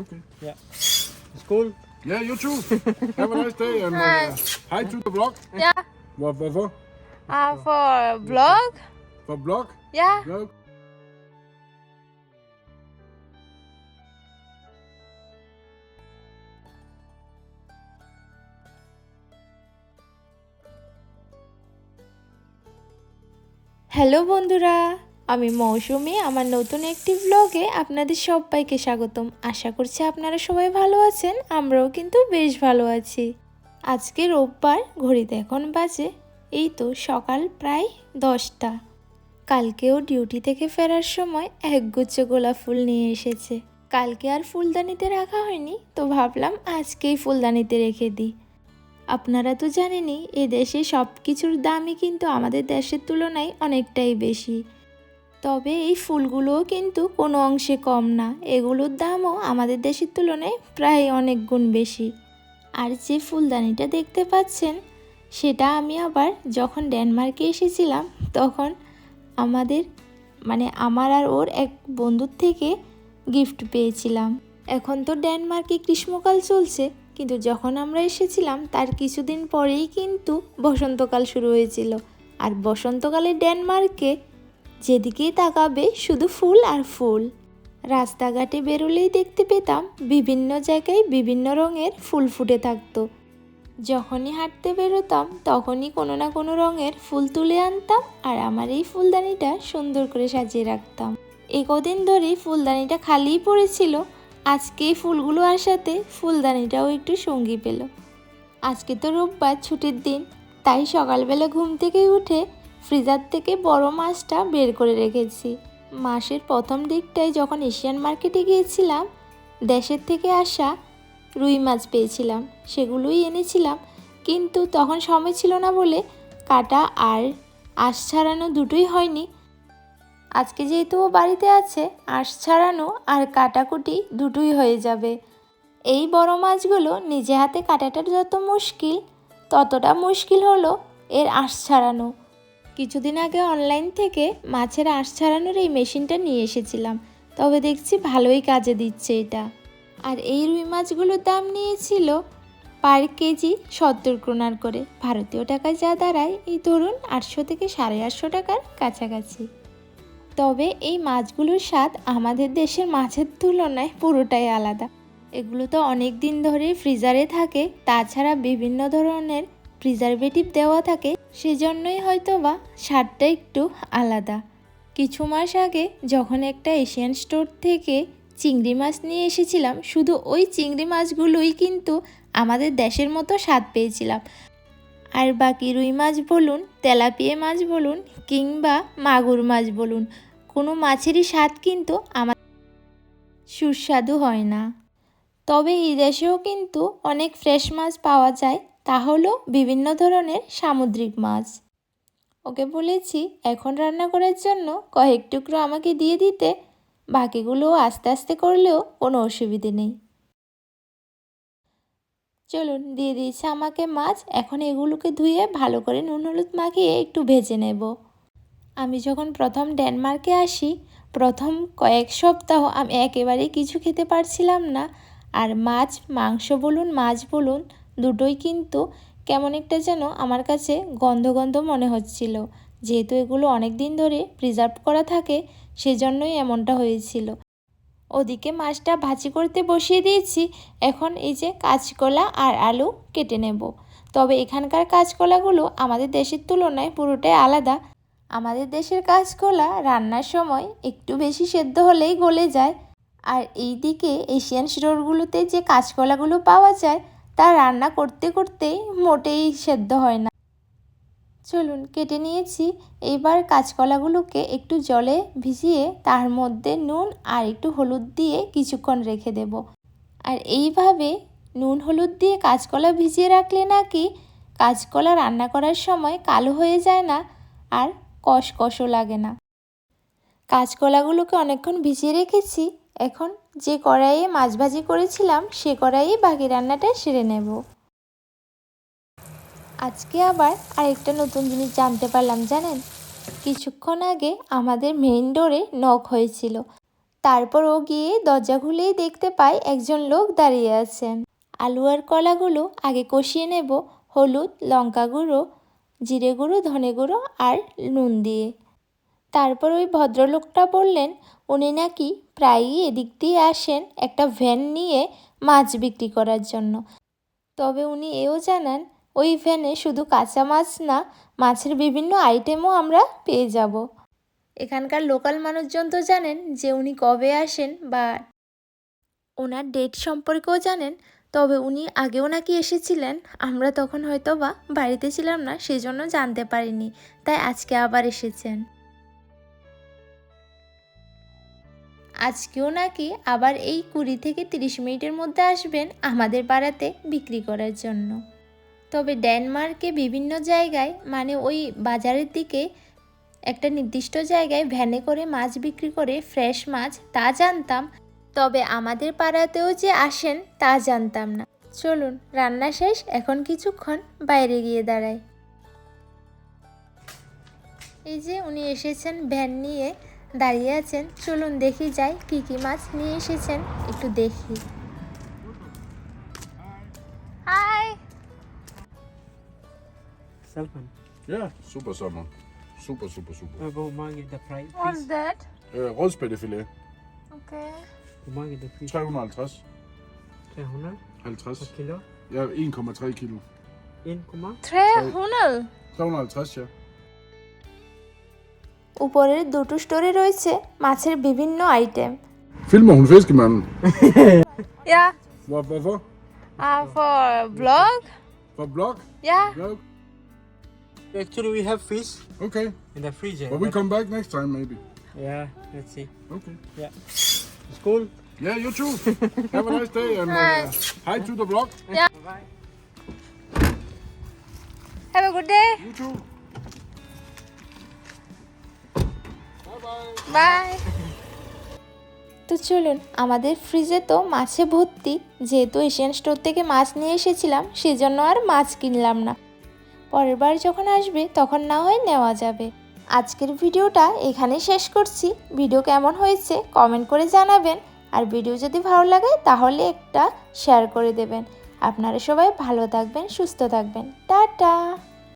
Okay. Yeah. It's cool. Yeah, you too. Have a nice day and uh, hi to the vlog. Ja, What, hvorfor? uh, for vlog. For vlog? Ja, Vlog? Hello বন্ধুরা আমি মৌসুমি, আমার নতুন একটি ব্লগে আপনাদের সবাইকে স্বাগতম। আশা করছি আপনারা সবাই ভালো আছেন, আমরাও কিন্তু বেশ ভালো আছি। আজকে রোববার, ঘড়িতে এখন বাজে, এই তো সকাল প্রায় দশটা। কালকেও ডিউটি থেকে ফেরার সময় একগুচ্ছ গোলাপ ফুল নিয়ে এসেছে। কালকে আর ফুলদানিতে রাখা হয়নি, তো ভাবলাম আজকেই ফুলদানিতে রেখে দিই। আপনারা তো জানেনই, এ দেশে সব কিছুর দামই কিন্তু আমাদের দেশের তুলনায় অনেকটাই বেশি। তবে এই ফুলগুলোও কিন্তু কোনো অংশে কম না। এগুলোর দামও আমাদের দেশের তুলনায় প্রায় অনেক গুণ বেশি। আর যে ফুলদানিটা দেখতে পাচ্ছেন, সেটা আমি আবার যখন ডেনমার্কে এসেছিলাম, তখন আমাদের মানে আমার আর ওর এক বন্ধুর থেকে গিফট পেয়েছিলাম। এখন তো ডেনমার্কে গ্রীষ্মকাল চলছে, কিন্তু যখন আমরা এসেছিলাম, তার কিছুদিন পরেই কিন্তু বসন্তকাল শুরু হয়েছিল। আর বসন্তকালে ডেনমার্কে যেদিকেই তাকাবে শুধু ফুল আর ফুল। রাস্তাঘাটে বেরোলেই দেখতে পেতাম বিভিন্ন জায়গায় বিভিন্ন রঙের ফুল ফুটে থাকতো। যখনই হাঁটতে বেরোতাম, তখনই কোনো না কোনো রঙের ফুল তুলে আনতাম আর আমার এই ফুলদানিটা সুন্দর করে সাজিয়ে রাখতাম। এই কদিন ধরেই ফুলদানিটা খালিই পড়েছিল। আজকে এই ফুলগুলো আসাতে ফুলদানিটাও একটু সঙ্গী পেল। আজকে তো রোববার ছুটির দিন, তাই সকালবেলা ঘুম থেকে উঠে ফ্রিজার থেকে বড় মাছটা বের করে রেখেছি। মাসের প্রথম দিকটায় যখন এশিয়ান মার্কেটে গিয়েছিলাম, দেশের থেকে আসা রুই মাছ পেয়েছিলাম, সেগুলোই এনেছিলাম। কিন্তু তখন সময় ছিল না বলে কাটা আর আঁশ ছাড়ানো দুটোই হয়নি। আজকে যেহেতু ও বাড়িতে আছে, আঁশ ছাড়ানো আর কাটাকুটি দুটোই হয়ে যাবে। এই বড় মাছগুলো নিজে হাতে কাটাটা যত মুশকিল, ততটা মুশকিল হলো এর আঁশ ছাড়ানো। কিছুদিন আগে অনলাইন থেকে মাছের আঁশ ছাড়ানোর এই মেশিনটা নিয়ে এসেছিলাম। তবে দেখছি ভালোই কাজে দিচ্ছে এটা। আর এই রুই মাছগুলোর দাম নিয়েছিল পার কেজি সত্তর ক্রোনার করে। ভারতীয় টাকায় যা দাঁড়ায়, এই ধরুন আটশো থেকে সাড়ে আটশো টাকার কাছাকাছি। তবে এই মাছগুলোর স্বাদ আমাদের দেশের মাছের তুলনায় পুরোটাই আলাদা। এগুলো তো অনেক দিন ধরে ফ্রিজারে থাকে, তাছাড়া বিভিন্ন ধরনের প্রিজারভেটিভ দেওয়া থাকে, সেজন্যই হয়তো বা স্বাদটা একটু আলাদা। কিছু মাস আগে যখন একটা এশিয়ান স্টোর থেকে চিংড়ি মাছ নিয়ে এসেছিলাম, শুধু ওই চিংড়ি মাছগুলোই কিন্তু আমাদের দেশের মতো স্বাদ পেয়েছিলাম। আর বাকি রুই মাছ বলুন, তেলাপিয়া মাছ বলুন, কিংবা মাগুর মাছ বলুন, কোনো মাছেরই স্বাদ কিন্তু আমার সুস্বাদু হয় না। তবে এই দেশেও কিন্তু অনেক ফ্রেশ মাছ পাওয়া যায় তা হলো বিভিন্ন ধরনের সামুদ্রিক মাছ। ওকে বলেছি, এখন রান্না করার জন্য কয়েক টুকরো আমাকে দিয়ে দিতে, বাকিগুলো আস্তে আস্তে করলেও কোনো অসুবিধে নেই। চলুন, দিয়ে দিয়েছে আমাকে মাছ, এখন এগুলোকে ধুয়ে ভালো করে নুন হলুদ মাখিয়ে একটু ভেজে নেব। আমি যখন প্রথম ডেনমার্কে আসি, প্রথম কয়েক সপ্তাহ আমি একেবারেই কিছু খেতে পারছিলাম না, আর মাছ, মাংস বলুন, মাছ বলুন দুটোই কিন্তু কেমন একটা যেন আমার কাছে গন্ধ গন্ধ মনে হচ্ছিল। যেহেতু এগুলো অনেক দিন ধরে প্রিজার্ভ করা থাকে, সেজন্যই এমনটা হয়েছিল। ওদিকে মাছটা ভাজি করতে বসিয়ে দিয়েছি, এখন এই যে কাঁচকলা আর আলু কেটে নেব। তবে এখানকার কাঁচকলাগুলো আমাদের দেশের তুলনায় পুরোটাই আলাদা। আমাদের দেশের কাঁচকলা রান্নার সময় একটু বেশি সেদ্ধ হলেই গলে যায়। আর এই দিকে এশিয়ান স্টোরগুলোতে যে কাঁচকলাগুলো পাওয়া যায় তা রান্না করতে করতে মোটেই সেদ্ধ হয় না। চলুন, কেটে নিয়েছি। এইবার কাঁচকলাগুলোকে একটু জলে ভিজিয়ে তার মধ্যে নুন আর একটু হলুদ দিয়ে কিছুক্ষণ রেখে দেব। আর এইভাবে নুন হলুদ দিয়ে কাঁচকলা ভিজিয়ে রাখলে নাকি কাঁচকলা রান্না করার সময় কালো হয়ে যায় না আর কষকষও লাগে না। কাঁচকলাগুলোকে অনেকক্ষণ ভিজিয়ে রেখেছি। এখন যে কড়াইয়ে মাছ ভাজি করেছিলাম, সে কড়াইয়ে বাকি রান্নাটা সেরে নেব। আজকে আবার আরেকটা নতুন জিনিস জানতে পারলাম, জানেন? কিছুক্ষণ আগে আমাদের মেইন ডোরে নখ হয়েছিল। তারপর ও গিয়ে দরজা খুলেই দেখতে পায় একজন লোক দাঁড়িয়ে আছেন আলু আর কলাগুলো আগে কষিয়ে নেব, হলুদ, লঙ্কা গুঁড়ো, জিরে গুঁড়ো, ধনে গুঁড়ো আর নুন দিয়ে। তারপর ওই ভদ্রলোকটা বললেন উনি নাকি প্রায়ই এদিক দিয়ে আসেন একটা ভ্যান নিয়ে মাছ বিক্রি করার জন্য। তবে উনি এও জানান, ওই ভ্যানে শুধু কাঁচা মাছ না, মাছের বিভিন্ন আইটেমও আমরা পেয়ে যাব। এখানকার লোকাল মানুষজন তো জানেন যে উনি কবে আসেন বা ওনার ডেট সম্পর্কেও জানেন, তবে উনি আগেও নাকি এসেছিলেন, আমরা তখন হয়তো বা বাড়িতে ছিলাম না, সেজন্য জানতে পারিনি, তাই আজকে আবার এসেছেন। আজকেও নাকি আবার এই কুড়ি থেকে তিরিশ মিনিটের মধ্যে আসবেন আমাদের পাড়াতে বিক্রি করার জন্য। তবে ডেনমার্কে বিভিন্ন জায়গায় মানে ওই বাজারের দিকে, একটা নির্দিষ্ট জায়গায় ভ্যানে করে মাছ বিক্রি করে ফ্রেশ মাছ, তা জানতাম। তবে আমাদের পাড়াতেও যে আসেন, তা জানতাম না। চলুন, রান্না শেষ, এখন কিছুক্ষণ বাইরে গিয়ে দাঁড়াই। এই যে উনি এসেছেন ভ্যান নিয়ে। দাঁড়িয়ে আছেন চলুন দেখি যাই কি কি মাছ নিয়ে এসেছেন একটু দেখি Hi. Salman. Ja, super sommer. Super, super, super. Uh, hvor mange der fry? What's that? Øh, rødspættefilet, Okay. Hvor mange der fisk? 350. 300 50. per kilo. Ja, 1,3 kilo. 1, Tre hundred. 350, ja. উপরের দুটো স্টোরে রয়েছে মাছের বিভিন্ন item Filmer hun fiskemanden? Yeah. Hvor, hvorfor? Uh, for vlog. For blog? Yeah. Blog? Actually, we have fish Okay. in the freezer. But we but- come back next time, maybe. Yeah, let's see. Okay. Yeah. School. Yeah, you too. Have a nice day and uh, Hi. hi to the blog. Bye. Have a good day. You too. Bye. তো চলুন, আমাদের ফ্রিজে তো মাছে ভর্তি। যেহেতু Asian store থেকে মাছ নিয়ে এসেছিলাম, সেজন্য আর মাছ কিনলাম না। পরের বার যখন আসবে, তখন না হয় নেওয়া যাবে। আজকের ভিডিওটা এখানেই শেষ করছি। ভিডিও কেমন হয়েছে কমেন্ট করে জানাবেন। আর ভিডিও যদি ভালো লাগে, তাহলে একটা শেয়ার করে দেবেন। আপনারা সবাই ভালো থাকবেন, সুস্থ থাকবেন। টাটা!